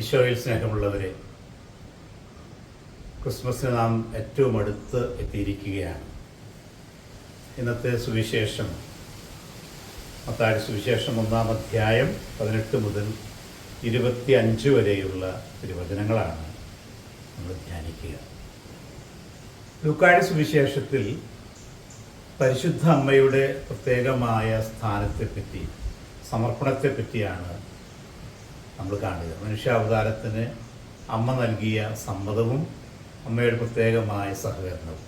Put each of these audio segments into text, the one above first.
ഈശോയിൽ സ്നേഹമുള്ളവരെ ക്രിസ്മസിന് നാം ഏറ്റവും അടുത്ത് എത്തിയിരിക്കുകയാണ്. ഇന്നത്തെ സുവിശേഷം മത്തായ സുവിശേഷം ഒന്നാം അധ്യായം പതിനെട്ട് മുതൽ ഇരുപത്തി അഞ്ച് വരെയുള്ള തിരുവചനങ്ങളാണ് നമ്മൾ ധ്യാനിക്കുക. ലൂക്കായുടെ സുവിശേഷത്തിൽ പരിശുദ്ധ അമ്മയുടെ പ്രത്യേകമായ സ്ഥാനത്തെപ്പറ്റി സമർപ്പണത്തെപ്പറ്റിയാണ് നമ്മൾ കാണുക. മനുഷ്യാവതാരത്തിന് അമ്മ നൽകിയ സമ്മതവും അമ്മയുടെ പ്രത്യേകമായ സഹകരണവും.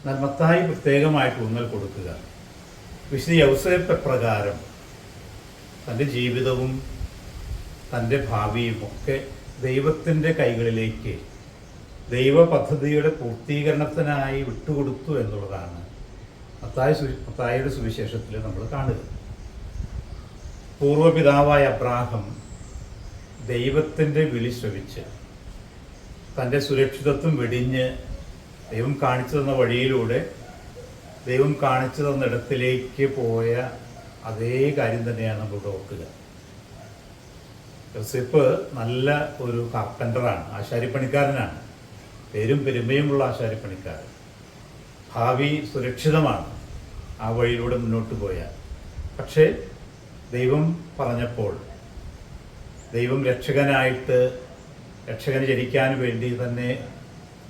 എന്നാൽ മത്തായി പ്രത്യേകമായിട്ട് ഊന്നൽ കൊടുക്കുക. വിശുദ്ധ യൗസേപ്പ് പ്രകാരം തന്റെ ജീവിതവും തന്റെ ഭാവിയും ഒക്കെ ദൈവത്തിന്റെ കൈകളിലേക്ക് ദൈവ പദ്ധതിയുടെ പൂർത്തീകരണത്തിനായി വിട്ടുകൊടുത്തു എന്നുള്ളതാണ് മത്തായ സു മത്തായിയുടെ സുവിശേഷത്തിൽ നമ്മൾ കാണുക. പൂർവപിതാവായ അബ്രാഹം ദൈവത്തിന്റെ വിളി ശ്രവിച്ച് തന്റെ സുരക്ഷിതത്വം വെടിഞ്ഞ് ദൈവം കാണിച്ചു തന്ന വഴിയിലൂടെ ദൈവം കാണിച്ചു തന്നിടത്തിലേക്ക് പോയ അതേ കാര്യം തന്നെയാണ് നമ്മളിവിടെ ഓർക്കുക. യോസെഫ് നല്ല ഒരു കാർപ്പന്ററാണ് ആശാരിപ്പണിക്കാരനാണ്. പേരും പെരുമയുമുള്ള ആശാരിപ്പണിക്കാരൻ. ഭാവി സുരക്ഷിതമാണ് ആ വഴിയിലൂടെ മുന്നോട്ട് പോയാൽ. പക്ഷേ ദൈവം പറഞ്ഞപ്പോൾ ദൈവം രക്ഷകനായിട്ട് രക്ഷകന് ജനിക്കാൻ വേണ്ടി തന്നെ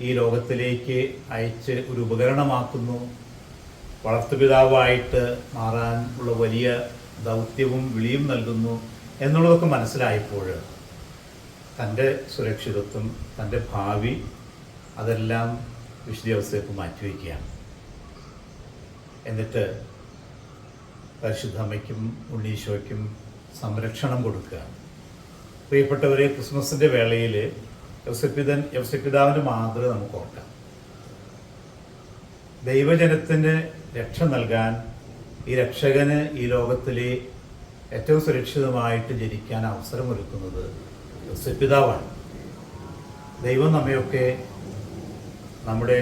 ഈ ലോകത്തിലേക്ക് അയച്ച് ഒരു ഉപകരണമാക്കുന്നു. വളർത്തുപിതാവായിട്ട് മാറാൻ ഉള്ള വലിയ ദൗത്യവും വിളിയും നൽകുന്നു എന്നുള്ളതൊക്കെ മനസ്സിലായപ്പോൾ തന്റെ സുരക്ഷിതത്വം തന്റെ ഭാവി അതെല്ലാം വിശുദ്ധ മാറ്റിവെക്കുകയാണ് എന്നിട്ട് പരിശുദ്ധമ്മയ്ക്കും ഉണ്ണീശോയ്ക്കും സംരക്ഷണം കൊടുക്കുക പ്രിയപ്പെട്ടവരെ ക്രിസ്മസിന്റെ വേളയിൽ യവസപ്പിതൻ യവസപ്പിതാവിന്റെ മാതൃക നമുക്ക് ഓർക്കാം. ദൈവജനത്തിന് രക്ഷ നൽകാൻ ഈ രക്ഷകന് ഈ ലോകത്തിലെ ഏറ്റവും സുരക്ഷിതമായിട്ട് ജനിക്കാൻ അവസരമൊരുക്കുന്നത് യവസപ്പിതാവാണ് ദൈവം നമ്മയൊക്കെ നമ്മുടെ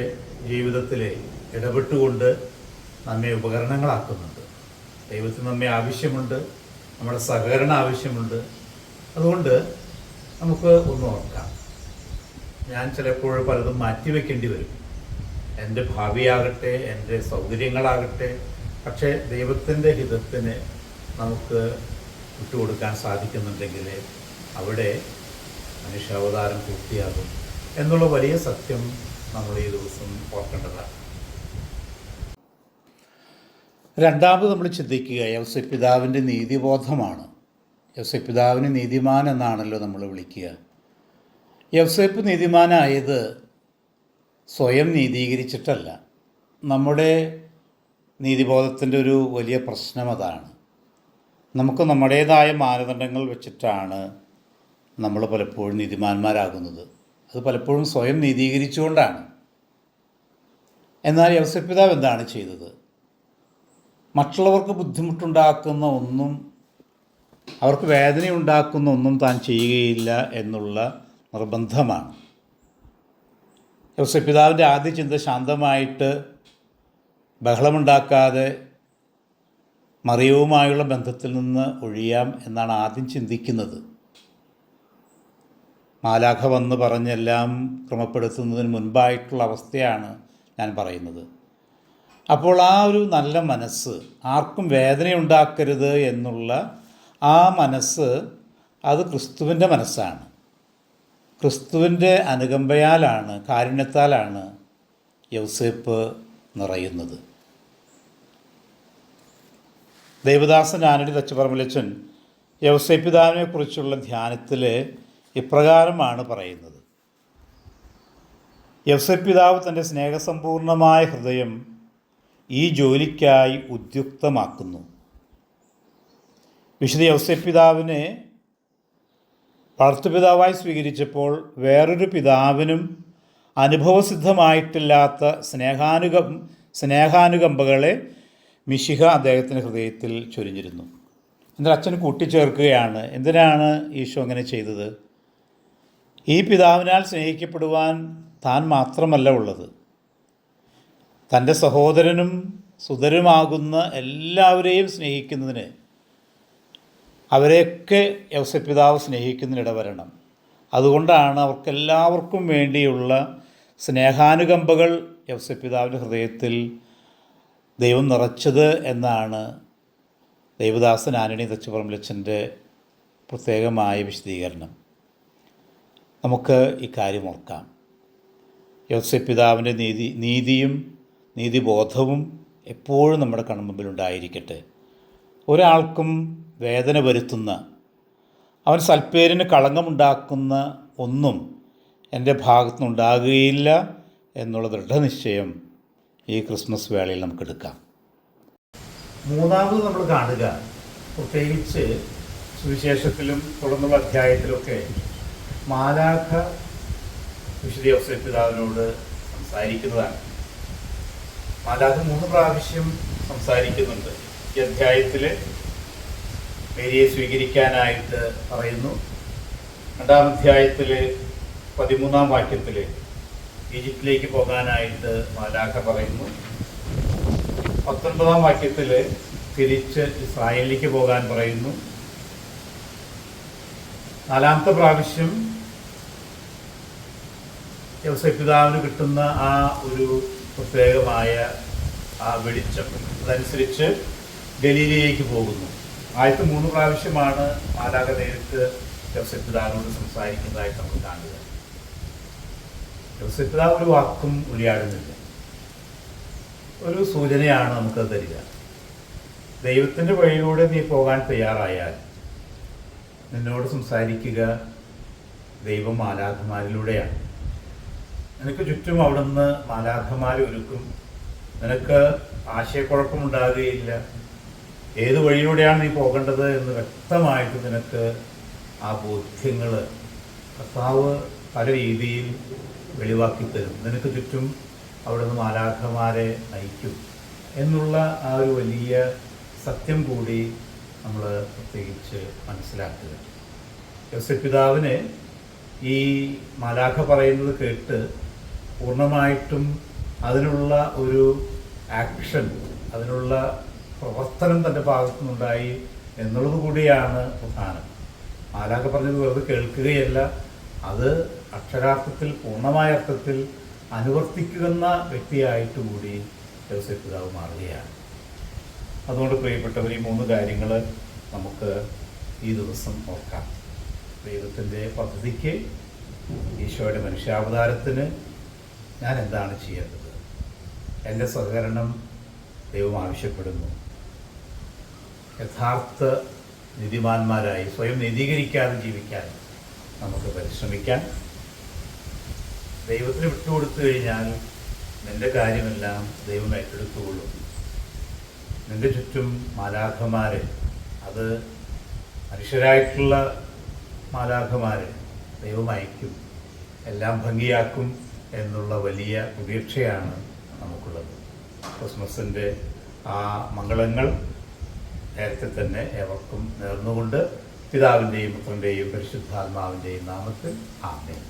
ജീവിതത്തിൽ ഇടപെട്ടുകൊണ്ട് നമ്മെ ഉപകരണങ്ങളാക്കുന്നുണ്ട്. ദൈവത്തിന് നമ്മെ ആവശ്യമുണ്ട് നമ്മുടെ സഹകരണം ആവശ്യമുണ്ട് അതുകൊണ്ട് നമുക്ക് ഒന്ന് ഓർക്കാം. ഞാൻ ചിലപ്പോൾ പലതും മാറ്റിവെക്കേണ്ടി വരും. എന്റെ ഭാവിയാകട്ടെ എന്റെ സൗകര്യങ്ങളാകട്ടെ പക്ഷേ ദൈവത്തിന്റെ ഹിതത്തിന് നമുക്ക് വിട്ടുകൊടുക്കാൻ സാധിക്കുന്നുണ്ടെങ്കിൽ അവിടെ മനുഷ്യാവതാരം പൂർത്തിയാകും എന്നുള്ള വലിയ സത്യം നമ്മൾ ഈ ദിവസം ഓർക്കേണ്ടതാണ്. രണ്ടാമത് നമ്മൾ ചിന്തിക്കുക യവസപിതാവിന്റെ നീതിബോധമാണ്. യവസപിതാവിന് നീതിമാൻ എന്നാണല്ലോ നമ്മൾ വിളിക്കുക. യവസേപ്പ് നീതിമാനായത് സ്വയം നീതീകരിച്ചിട്ടല്ല. നമ്മുടെ നീതിബോധത്തിന്റെ ഒരു വലിയ പ്രശ്നം അതാണ്. നമുക്ക് നമ്മുടേതായ മാനദണ്ഡങ്ങൾ വെച്ചിട്ടാണ് നമ്മൾ പലപ്പോഴും നീതിമാന്മാരാകുന്നത്. അത് പലപ്പോഴും സ്വയം നീതീകരിച്ചുകൊണ്ടാണ്. എന്നാൽ യവസപിതാവ് എന്താണ് ചെയ്തത്? മറ്റുള്ളവർക്ക് ബുദ്ധിമുട്ടുണ്ടാക്കുന്ന ഒന്നും അവർക്ക് വേദനയുണ്ടാക്കുന്ന ഒന്നും താൻ ചെയ്യുകയില്ല എന്നുള്ള നിർബന്ധമാണ്. യവസപിതാവിന്റെ ആദ്യ ചിന്ത ശാന്തമായിട്ട് ബഹളമുണ്ടാക്കാതെ മറിയവുമായുള്ള ബന്ധത്തിൽ നിന്ന് ഒഴിയാം എന്നാണ് ആദ്യം ചിന്തിക്കുന്നത്. മാലാഖ വന്ന് പറഞ്ഞെല്ലാം ക്രമപ്പെടുത്തുന്നതിന് മുൻപായിട്ടുള്ള അവസ്ഥയാണ് ഞാൻ പറയുന്നത്. അപ്പോൾ ആ ഒരു നല്ല മനസ്സ് ആർക്കും വേദനയുണ്ടാക്കരുത് എന്നുള്ള ആ മനസ്സ് അത് ക്രിസ്തുവിന്റെ മനസ്സാണ്. ക്രിസ്തുവിന്റെ അനുകമ്പയാലാണ് കാരുണ്യത്താലാണ് യൗസേപ്പ് നിറയുന്നത്. ദേവദാസൻ ആനടി തച്ചുപറമ്പിലച്ചൻ യവസേപ്പിതാവിനെക്കുറിച്ചുള്ള ധ്യാനത്തിൽ ഇപ്രകാരമാണ് പറയുന്നത്. യൗസേപ്പിതാവ് തന്റെ സ്നേഹസമ്പൂർണമായ ഹൃദയം ഈ ജോലിക്കായി ഉദ്യുക്തമാക്കുന്നു. വിശുദ്ധ യൗസപിതാവിനെ വളർത്തുപിതാവായി സ്വീകരിച്ചപ്പോൾ വേറൊരു പിതാവിനും അനുഭവസിദ്ധമായിട്ടില്ലാത്ത സ്നേഹാനുകം സ്നേഹാനുകമ്പകളെ മിശിഹ അദ്ദേഹത്തിന്റെ ഹൃദയത്തിൽ ചൊരിഞ്ഞിരുന്നു. എന്നാൽ അച്ഛൻ കൂട്ടിച്ചേർക്കുകയാണ്. എന്തിനാണ് ഈശോ അങ്ങനെ ചെയ്തത്? ഈ പിതാവിനാൽ സ്നേഹിക്കപ്പെടുവാൻ താൻ മാത്രമല്ല ഉള്ളത്. തന്റെ സഹോദരനും സുതരുമാകുന്ന എല്ലാവരെയും സ്നേഹിക്കുന്നതിന് അവരെയൊക്കെ യവസപിതാവ് സ്നേഹിക്കുന്നതിനിട വരണം അതുകൊണ്ടാണ് അവർക്കെല്ലാവർക്കും വേണ്ടിയുള്ള സ്നേഹാനുകമ്പകൾ യവസപിതാവിന്റെ ഹൃദയത്തിൽ ദൈവം നിറച്ചത് എന്നാണ് ദൈവദാസൻ ആന്റണി തച്ചുപറമ്പലച്ചന്റെ പ്രത്യേകമായ വിശദീകരണം. നമുക്ക് ഇക്കാര്യം കാര്യം ഓർക്കാം. യോസപിതാവിന്റെ നീതി നീതിയും നീതിബോധവും എപ്പോഴും നമ്മുടെ കൺമുമ്പിലുണ്ടായിരിക്കട്ടെ. ഒരാൾക്കും വേദന വരുത്തുന്ന അവൻ സൽപ്പേരിന് കളങ്കമുണ്ടാക്കുന്ന ഒന്നും എന്റെ ഭാഗത്തുനിന്നുണ്ടാകുകയില്ല എന്നുള്ള ദൃഢനിശ്ചയം ഈ ക്രിസ്മസ് വേളയിൽ നമുക്ക് എടുക്കാം. മൂന്നാമത് നമ്മൾ കാണുക പ്രത്യേകിച്ച് സുവിശേഷത്തിലും തുടർന്നുള്ള അധ്യായത്തിലൊക്കെ മാലാഖ വിശുദ്ധ യോസേഫ് പിതാവിനോട് സംസാരിക്കുന്നതാണ്. മാലാഖ മൂന്ന് പ്രാവശ്യം സംസാരിക്കുന്നുണ്ട്. ഈ അധ്യായത്തിൽ മേരിയെ സ്വീകരിക്കാനായിട്ട് പറയുന്നു. രണ്ടാം അധ്യായത്തിൽ പതിമൂന്നാം വാക്യത്തിൽ ഈജിപ്തിലേക്ക് പോകാനായിട്ട് മാലാഖ പറയുന്നു. പത്തൊൻപതാം വാക്യത്തിൽ തിരിച്ച് ഇസ്രായേലിലേക്ക് പോകാൻ പറയുന്നു. നാലാമത്തെ പ്രാവശ്യം യവസപിതാവിന് കിട്ടുന്ന ആ ഒരു പ്രത്യേകമായ ആ വെളിച്ചം. അതനുസരിച്ച് ഗലീലയിലേക്ക് പോകുന്നു. ആദ്യത്തെ മൂന്ന് പ്രാവശ്യമാണ് മാലാക നേരിട്ട് ജോസെപ്പിതാവിനോട് സംസാരിക്കുന്നതായിട്ട് നമ്മൾ കാണുക ജോസെപ്പിതാവ് ഒരു വാക്കും ഉരിയാടുന്നില്ല. ഒരു സൂചനയാണ് നമുക്കത് തരിക. ദൈവത്തിന്റെ വഴിയിലൂടെ നീ പോകാൻ തയ്യാറായാൽ നിന്നോട് സംസാരിക്കുക ദൈവം മാലാഖമാരിലൂടെയാണ് നിനക്ക് ചുറ്റും അവിടുന്ന് മാലാഖമാർ ഒരുക്കും. നിനക്ക് ആശയക്കുഴപ്പമുണ്ടാകുകയില്ല. ഏത് വഴിയിലൂടെയാണ് നീ പോകേണ്ടത് എന്ന് വ്യക്തമായിട്ട് നിനക്ക് ആ ബോധ്യങ്ങൾ കർത്താവ് പല രീതിയിൽ വെളിവാക്കി തരും. നിനക്ക് ചുറ്റും അവിടുന്ന് മാലാഖമാരെ നയിക്കും എന്നുള്ള ആ ഒരു വലിയ സത്യം കൂടി നമ്മൾ പ്രത്യേകിച്ച് മനസ്സിലാക്കുക. യോസഫ് പിതാവിന് ഈ മാലാഖ പറയുന്നത് കേട്ട് പൂർണമായിട്ടും അതിനുള്ള ഒരു ആക്ഷൻ അതിനുള്ള പ്രവർത്തനം തന്റെ ഭാഗത്തു നിന്നുണ്ടായി എന്നുള്ളത് കൂടിയാണ് പ്രധാനം. മാലാഖ പറഞ്ഞത് വെറുതെ കേൾക്കുകയല്ല. അത് അക്ഷരാർത്ഥത്തിൽ പൂർണമായ അർത്ഥത്തിൽ അനുവർത്തിക്കുന്ന വ്യക്തിയായിട്ട് കൂടി യോസഫ് പിതാവ് മാറുകയാണ്. അതുകൊണ്ട് പ്രിയപ്പെട്ടവർ ഈ മൂന്ന് കാര്യങ്ങൾ നമുക്ക് ഈ ദിവസം ഓർക്കാം. ദൈവത്തിന്റെ പദ്ധതിക്ക് ഈശോയുടെ മനുഷ്യാവതാരത്തിന് ഞാൻ എന്താണ് ചെയ്യേണ്ടത്? എന്റെ സഹകരണം ദൈവം ആവശ്യപ്പെടുന്നു. യഥാർത്ഥ നീതിമാന്മാരായി സ്വയം നീതീകരിക്കാതെ ജീവിക്കാൻ നമുക്ക് പരിശ്രമിക്കാം. ദൈവത്തിന് വിട്ടുകൊടുത്തു കഴിഞ്ഞാൽ നിന്റെ കാര്യമെല്ലാം ദൈവം ഏറ്റെടുത്തുകൊള്ളും. നിന്റെ ചുറ്റും മാലാഖമാരെ അത് മനുഷ്യരായിട്ടുള്ള മാലാഖമാരെ ദൈവം അയക്കും. എല്ലാം ഭംഗിയാക്കും എന്നുള്ള വലിയ പ്രതീക്ഷയാണ് നമുക്കുള്ളത്. ക്രിസ്മസിന്റെ ആ മംഗളങ്ങൾ നേരത്തെ തന്നെ ഏവർക്കും നേർന്നുകൊണ്ട് പിതാവിന്റെയും പുത്രന്റെയും പരിശുദ്ധാത്മാവിന്റെയും നാമത്തിൽ ആമേൻ.